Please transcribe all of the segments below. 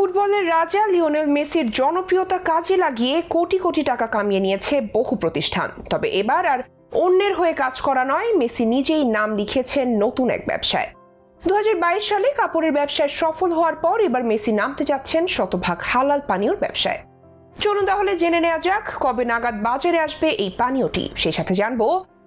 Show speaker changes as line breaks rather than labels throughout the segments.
ফুটবলের রাজা লিওনেল মেসির জনপ্রিয়তা কাজে লাগিয়ে কোটি কোটি টাকা কামিয়ে নিয়েছে বহু প্রতিষ্ঠান। তবে এবার আর অন্যের হয়ে কাজ করা নয়, মেসি নিজেই নাম লিখেছেন নতুন এক ব্যবসায়। দু হাজার বাইশ সালে কাপড়ের ব্যবসায় সফল হওয়ার পর এবার মেসি নামতে যাচ্ছেন শতভাগ হালাল পানীয়র ব্যবসায়। চলুন তাহলে জেনে নেওয়া যাক কবে নাগাদ বাজারে আসবে এই পানীয়টি। সেই সাথে জানব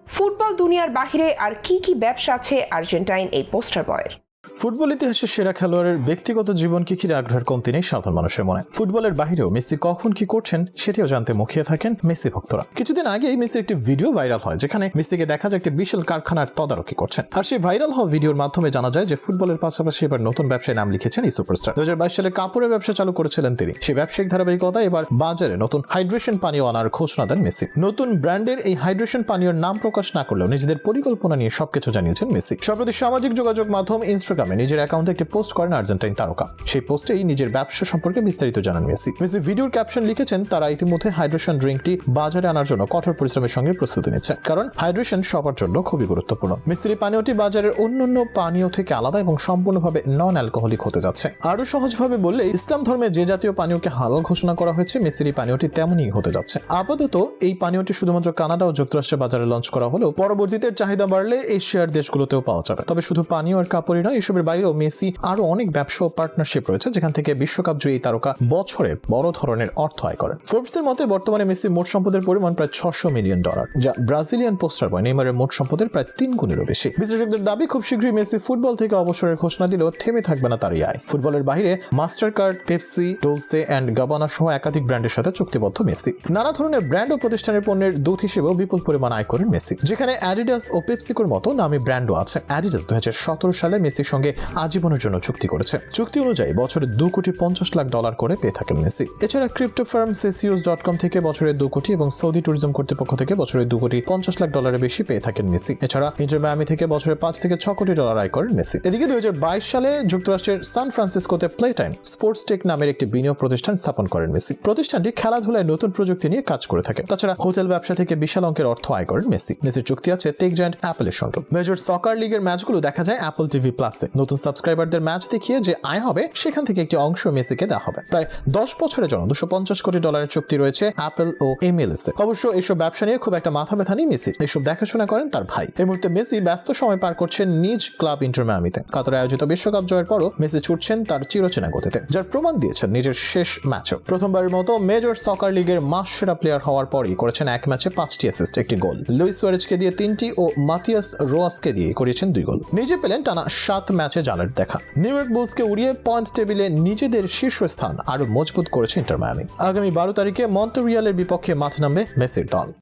ফুটবল দুনিয়ার বাহিরে আর কি কি ব্যবসা আছে আর্জেন্টাইন এই পোস্টার বয়ের।
ফুটবল ইতিহাসের সেরা খেলোয়াড়ের ব্যক্তিগত জীবনকে ঘিরে আগ্রহের কমতি নেই সাধারণ মানুষের মনে? ফুটবলের বাহিরেও মেসি কখন কি করছেন সেটিও জানতে মুখিয়ে থাকেন মেসি ভক্তরা। কিছুদিন আগেই মেসির একটি ভিডিও ভাইরাল হয়, যেখানে মেসিকে দেখা যায় একটি বিশাল কারখানার তদারকি করছেন। আর সেই ভাইরাল হওয়া ভিডিওর মাধ্যমে জানা যায় যে ফুটবলের পাশাপাশি এবার নতুন ব্যবসায় নাম লিখেছেন এই সুপারস্টার। দু হাজার বাইশ সালে কাপড়ের ব্যবসা চালু করেছিলেন তিনি। সেই ব্যবসায়িক ধারাবাহিকতা এবার বাজারে নতুন হাইড্রেশন পানীয় আনার ঘোষণা দেন মেসি। নতুন ব্র্যান্ডের এই হাইড্রেশন পানীয়র নাম প্রকাশ না করলেও নিজেদের পরিকল্পনা নিয়ে সবকিছু জানিয়েছেন মেসি। সম্প্রতি সামাজিক যোগাযোগ মাধ্যম ইনস্টাগ্রামে নিজের অ্যাকাউন্টে একটি পোস্ট করেন আর্জেন্টাইন তারকা। সেই পোস্টেই নিজের ব্যবসা সম্পর্কে বিস্তারিত জানান মেসি। মেসি ভিডিওর ক্যাপশন লিখেছেন, তারা ইতিমধ্যে হাইড্রেশন ড্রিঙ্কটি বাজারে আনার জন্য কঠোর পরিশ্রমের সঙ্গে প্রস্তুতি নিচ্ছে। কারণ হাইড্রেশন সবার জন্য খুবই গুরুত্বপূর্ণ। মিস্ত্রি পানীয়টি বাজারের অন্যান্য পানীয় থেকে আলাদা এবং সম্পূর্ণভাবে নন অ্যালকোহলিক হতে যাচ্ছে। আরও সহজভাবে বললে, ইসলাম ধর্মে যে জাতীয় পানীয়কে হালাল ঘোষণা করা হয়েছে মিস্ত্রি পানীয়টি তেমনই হতে যাচ্ছে। আপাতত এই পানীয়টি শুধুমাত্র কানাডা ও যুক্তরাষ্ট্রের বাজারে লঞ্চ করা হলেও পরবর্তীতে চাহিদা বাড়লে এশিয়ার দেশগুলোতেও পাওয়া যাবে। তবে শুধু পানীয় আর কাপড়ই নয় এসবের বাইরেও মেসি আরও অনেক ব্যবসা পার্টনারশিপ রয়েছে, যেখান থেকে বিশ্বকাপ জয়ী তারকা বছরে বড় ধরনের অর্থ আয় করেন। ফোর্বসের মতে, বর্তমানে মেসি মোট সম্পদের পরিমাণ প্রায় ছশো মিলিয়ন ডলার, যা ব্রাজিলিয়ান পোস্টার বয় নেইমারের মোট সম্পদের প্রায় তিন গুণেরও বেশি। বিশ্লেষকদের দাবি, খুব শীঘ্রই মেসি ফুটবল থেকে অবসরের ঘোষণা দিলেও থেমে থাকবে না তারই আয়। ফুটবলের বাইরে Mastercard Pepsi, Dolce and Gabbana সহ একাধিক ব্র্যান্ডের সাথে চুক্তিবদ্ধ মেসি। নানা ধরনের ব্র্যান্ড ও প্রতিষ্ঠানের পণ্যের দূত হিসেবেও বিপুল পরিমাণ আয় করেন মেসি, যেখানে অ্যাডিডাস ও পেপসিকোর মতো নামী ব্র্যান্ডও আছে। অ্যাডিডাস দু হাজার সতেরো সালে মেসির সঙ্গে আজীবনের জন্য চুক্তি করেছে। চুক্তি অনুযায়ী বছরে দু কোটি পঞ্চাশ লাখ ডলার করে পেয়ে থাকেন মেসি। এছাড়া ক্রিপ্টো ফার্ম সেসিউস ডট কম থেকে বছরে দু কোটি এবং সৌদি ট্যুরিজম কর্তৃপক্ষ থেকে বছরে দু কোটি পঞ্চাশ লাখ ডলারের বেশি পেয়ে থাকেন মেসি। এছাড়া ইন্টার মায়ামি থেকে বছরে পাঁচ থেকে ছ কোটি ডলার আয় করেন মেসি। এদিকে দুই হাজার বাইশ সালে যুক্তরাষ্ট্রের সান ফ্রান্সিসকোতে প্লে টাইম স্পোর্টস টেক নামের একটি বিনিয়োগ প্রতিষ্ঠান স্থাপন করেন মেসি। প্রতিষ্ঠানটি খেলাধুলায় নতুন প্রযুক্তি নিয়ে কাজ করে থাকে। তাছাড়া হোটেল ব্যবসা থেকে বিশাল অঙ্কের অর্থ আয় করেন মেসি। মেসির চুক্তি আছে টেক জয়েন্ট অ্যাপেলের সঙ্গে। মেজর সকার লিগের ম্যাচগুলো দেখা যায় অ্যাপল টিভি প্লাসে। নতুন সাবস্ক্রাইবারদের ম্যাচ দেখিয়ে যে আয় হবে, সেখান থেকে একটি অংশ মেসিকে দেওয়া হবে। প্রায় দশ বছরের জন্য দুশো পঞ্চাশ কোটি ডলারের চুক্তি রয়েছে অ্যাপল ও এমএলএস। অবশ্য এইসব ব্যবসা নিয়ে খুব একটা মাথা ব্যথা নেই মেসি এসব দেখাশোনা করেন তার ভাই। এই মুহূর্তে মেসি ব্যস্ত সময় পার করছেন নিজ ক্লাব ইন্টার মায়ামিতে। কাতারে আয়োজিত বিশ্বকাপ জয়ের পরও মেসি ছুটছেন তার চিরচেনা গতিতে, যার প্রমাণ দিয়েছেন নিজের শেষ ম্যাচও। প্রথমবারের মতো মেজর সকার লিগের মাস সেরা প্লেয়ার হওয়ার পরই করেছেন এক ম্যাচে পাঁচটি অ্যাসিস্ট একটি গোল। লুইস ওয়ারেজকে দিয়ে তিনটি ও মাতিয়াস রোয়াসকে দিয়ে করিয়েছেন দুই গোল। নিজে পেলেন টানা সাত ম্যাচে জালের দেখা। নিউ ইয়র্ক বুলসকে উড়িয়ে পয়েন্ট টেবিলে নিজেদের শীর্ষস্থান আরও মজবুত করেছে ইন্টার মায়ামি। আগামী বারো তারিখে মন্টোরিয়ালের বিপক্ষে মাঠ নামবে মেসির দল।